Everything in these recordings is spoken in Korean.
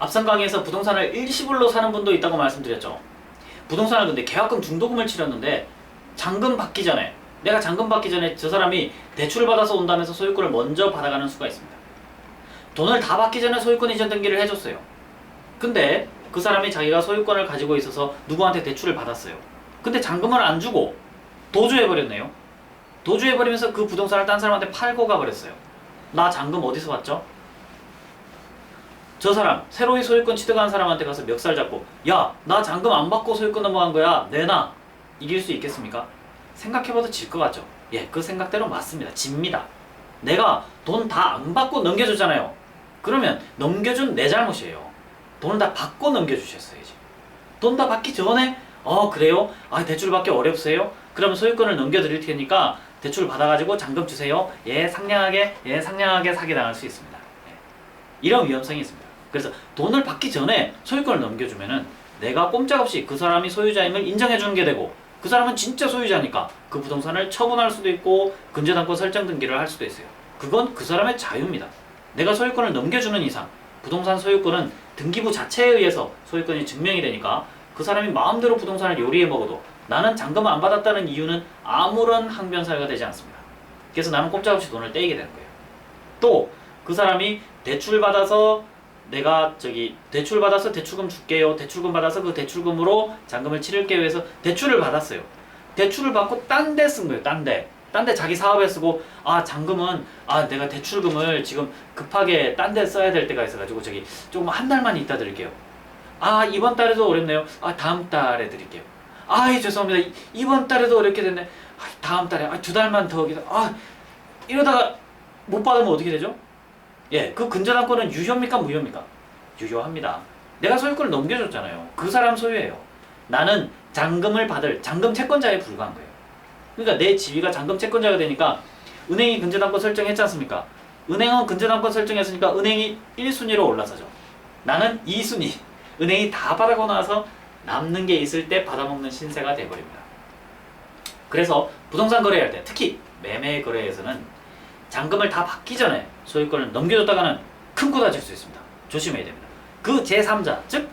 앞선 강의에서 부동산을 일시불로 사는 분도 있다고 말씀드렸죠. 부동산을 근데 계약금 중도금을 치렀는데 잔금 받기 전에 내가 잔금 받기 전에 저 사람이 대출을 받아서 온다면서 소유권을 먼저 받아가는 수가 있습니다. 돈을 다 받기 전에 소유권 이전 등기를 해줬어요. 근데 그 사람이 자기가 소유권을 가지고 있어서 누구한테 대출을 받았어요. 근데 잔금을 안 주고 도주해버렸네요. 도주해버리면서 그 부동산을 딴 사람한테 팔고 가버렸어요. 나 잔금 어디서 받죠? 저 사람 새로이 소유권 취득한 사람한테 가서 멱살 잡고 야 나 잔금 안 받고 소유권 넘어간 거야 내놔 이길 수 있겠습니까? 생각해봐도 질 것 같죠? 예 그 생각대로 맞습니다 집니다 내가 돈 다 안 받고 넘겨줬잖아요 그러면 넘겨준 내 잘못이에요 돈을 다 받고 넘겨주셨어야지 돈 다 받기 전에 어 그래요? 아 대출 받기 어렵세요? 그러면 소유권을 넘겨드릴 테니까 대출 받아가지고 잔금 주세요 예 상냥하게 예 상냥하게 사기 당할 수 있습니다 예. 이런 위험성이 있습니다. 그래서 돈을 받기 전에 소유권을 넘겨주면은 내가 꼼짝없이 그 사람이 소유자임을 인정해 주는 게 되고 그 사람은 진짜 소유자니까 그 부동산을 처분할 수도 있고 근저당권 설정 등기를 할 수도 있어요. 그건 그 사람의 자유입니다. 내가 소유권을 넘겨주는 이상 부동산 소유권은 등기부 자체에 의해서 소유권이 증명이 되니까 그 사람이 마음대로 부동산을 요리해 먹어도 나는 잔금을 안 받았다는 이유는 아무런 항변 사유가 되지 않습니다. 그래서 나는 꼼짝없이 돈을 떼이게 되는 거예요. 또 그 사람이 대출 받아서 내가 저기 대출 받아서 대출금 줄게요. 대출금 받아서 그 대출금으로 잔금을 치를게요 해서 대출을 받았어요. 대출을 받고 딴 데 쓴 거예요. 딴 데. 딴 데 자기 사업에 쓰고 아 잔금은 아 내가 대출금을 지금 급하게 딴 데 써야 될 때가 있어가지고 저기 조금 한 달만 있다 드릴게요. 아 이번 달에도 어렵네요. 아 다음 달에 드릴게요. 아 예, 죄송합니다. 이- 이번 달에도 어렵게 됐네. 아, 다음 달에 아, 두 달만 더 기다. 아 이러다가 못 받으면 어떻게 되죠? 예, 그 근저당권은 유효입니까 무효입니까? 유효합니다. 내가 소유권을 넘겨줬잖아요. 그 사람 소유예요. 나는 잔금을 받을 잔금 채권자에 불과한 거예요. 그러니까 내 지위가 잔금 채권자가 되니까 은행이 근저당권 설정했지 않습니까? 은행은 근저당권 설정했으니까 은행이 1순위로 올라서죠. 나는 2순위. 은행이 다 받아고 나서 남는 게 있을 때 받아먹는 신세가 돼버립니다. 그래서 부동산 거래할 때 특히 매매 거래에서는 잔금을 다 받기 전에 소유권을 넘겨줬다가는 큰 코 다칠 수 있습니다. 조심해야 됩니다. 그 제3자, 즉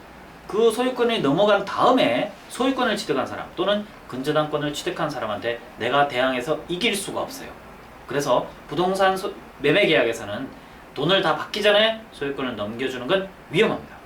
그 소유권이 넘어간 다음에 소유권을 취득한 사람 또는 근저당권을 취득한 사람한테 내가 대항해서 이길 수가 없어요. 그래서 부동산 소- 매매 계약에서는 돈을 다 받기 전에 소유권을 넘겨주는 건 위험합니다.